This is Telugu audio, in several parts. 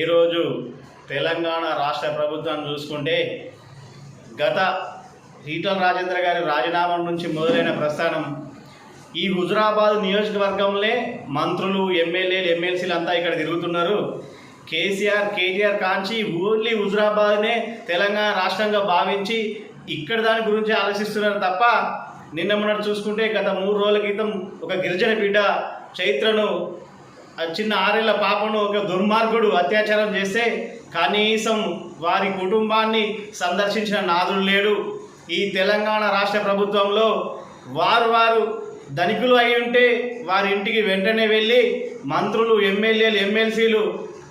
ఈరోజు తెలంగాణ రాష్ట్ర ప్రభుత్వాన్ని చూసుకుంటే గత ఈటల రాజేంద్ర గారి రాజీనామా నుంచి మొదలైన ప్రస్థానం ఈ హుజురాబాద్ నియోజకవర్గంలో మంత్రులు ఎమ్మెల్యేలు ఎమ్మెల్సీలు అంతా ఇక్కడ తిరుగుతున్నారు. కేసీఆర్ కేటీఆర్ కాంచి ఓన్లీ హుజురాబాద్నే తెలంగాణ రాష్ట్రంగా భావించి ఇక్కడ దాని గురించి ఆలోచిస్తున్నారు తప్ప నిన్న మొన్నటి చూసుకుంటే గత మూడు రోజుల క్రితం ఒక గిరిజన బిడ్డ చైత్రను చిన్న ఆరేళ్ళ పాపను ఒక దుర్మార్గుడు అత్యాచారం చేస్తే కనీసం వారి కుటుంబాన్ని సందర్శించిన నాదుడు లేడు. ఈ తెలంగాణ రాష్ట్ర ప్రభుత్వంలో వారు వారు ధనికులు అయి ఉంటే వారి ఇంటికి వెంటనే వెళ్ళి మంత్రులు ఎమ్మెల్యేలు ఎమ్మెల్సీలు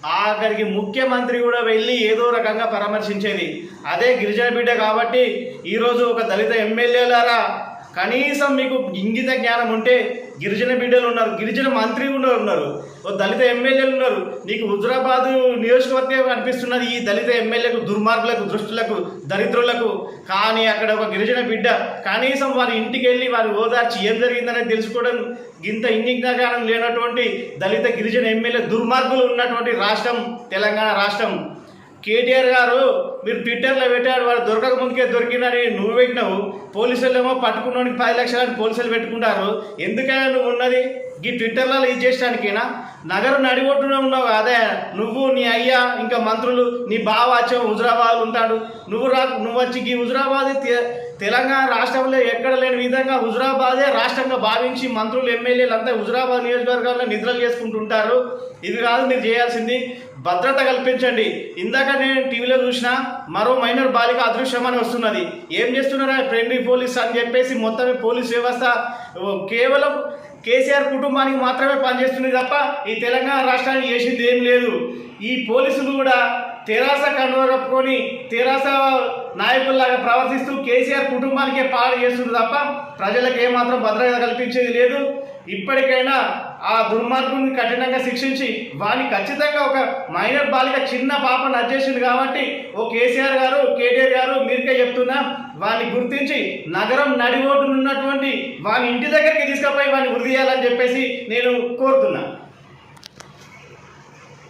ఆఖరికి ముఖ్యమంత్రి కూడా వెళ్ళి ఏదో రకంగా పరామర్శించేది. అదే గిరిజన బిడ్డ కాబట్టి ఈరోజు ఒక దళిత ఎమ్మెల్యేలారా కనీసం మీకు ఇంగిత జ్ఞానం ఉంటే గిరిజన బిడ్డలు ఉన్నారు గిరిజన మంత్రి కూడా ఉన్నారు ఓ దళిత ఎమ్మెల్యేలు ఉన్నారు. నీకు హుజరాబాద్ నియోజకవర్గం అనిపిస్తున్నది ఈ దళిత ఎమ్మెల్యేకు దుర్మార్గులకు దృష్టులకు దరిద్రులకు. కానీ అక్కడ ఒక గిరిజన బిడ్డ కనీసం వారి ఇంటికి వెళ్ళి వారి ఓదార్చి ఏం జరిగిందనేది తెలుసుకోవడం ఇంత ఇంగిత లేనటువంటి దళిత గిరిజన ఎమ్మెల్యే దుర్మార్గులు ఉన్నటువంటి రాష్ట్రం తెలంగాణ రాష్ట్రం. కేటీఆర్ గారు మీరు ట్విట్టర్లో పెట్టాడు వాడు దొరకక ముందుకే దొరికిందని నువ్వు పెట్టినావు. పోలీసులు ఏమో పట్టుకున్నానికి పది లక్షలని పోలీసులు పెట్టుకుంటారు. ఎందుకైనా నువ్వు ఉన్నది? ఈ ట్విట్టర్లలో ఇది చేయడానికేనా నగరం నడిగొట్టున ఉన్నావు అదే నువ్వు నీ అయ్యా ఇంకా మంత్రులు నీ బావ హుజరాబాద్ ఉంటాడు. నువ్వు రా నువ్వు వచ్చి ఈ హుజరాబాద్ తె- తెలంగాణ రాష్ట్రంలో ఎక్కడ లేని విధంగా హుజరాబాదే రాష్ట్రంగా భావించి మంత్రులు ఎమ్మెల్యేలు అంతా హుజరాబాద్ నియోజకవర్గాల్లో నిద్రలు చేసుకుంటుంటారు. ఇది కాదు మీరు చేయాల్సింది భద్రత కల్పించండి. ఇందాక నేను టీవీలో చూసిన మరో మైనర్ బాలిక అదృశ్యం అని వస్తున్నది. ఏం చేస్తున్నారా? ఫ్రెండ్లీ పోలీస్ అని చెప్పేసి మొత్తం పోలీస్ వ్యవస్థ కేవలం కేసీఆర్ కుటుంబానికి మాత్రమే పనిచేస్తుంది తప్ప ఈ తెలంగాణ రాష్ట్రానికి చేసింది ఏం లేదు. ఈ పోలీసులు కూడా తెరాస కండువ తెరాస నాయకుల్లాగా ప్రవర్తిస్తూ కేసీఆర్ కుటుంబానికే పాడు చేస్తుంది తప్ప ప్రజలకు ఏమాత్రం భద్రత కల్పించేది లేదు. ఇప్పటికైనా ఆ దుర్మార్గుని కఠినంగా శిక్షించి వాని ఖచ్చితంగా ఒక మైనర్ బాలిక చిన్న పాప నచ్చేసింది కాబట్టి ఓ కేసీఆర్ గారు కేటీఆర్ గారు మీరుకే చెప్తున్నా వాని గుర్తించి నగరం నడిబోటునున్నటువంటి వాని ఇంటి దగ్గరికి తీసుకుపోయి వాడిని వృద్ధి చేయాలని చెప్పేసి నేను కోరుతున్నా.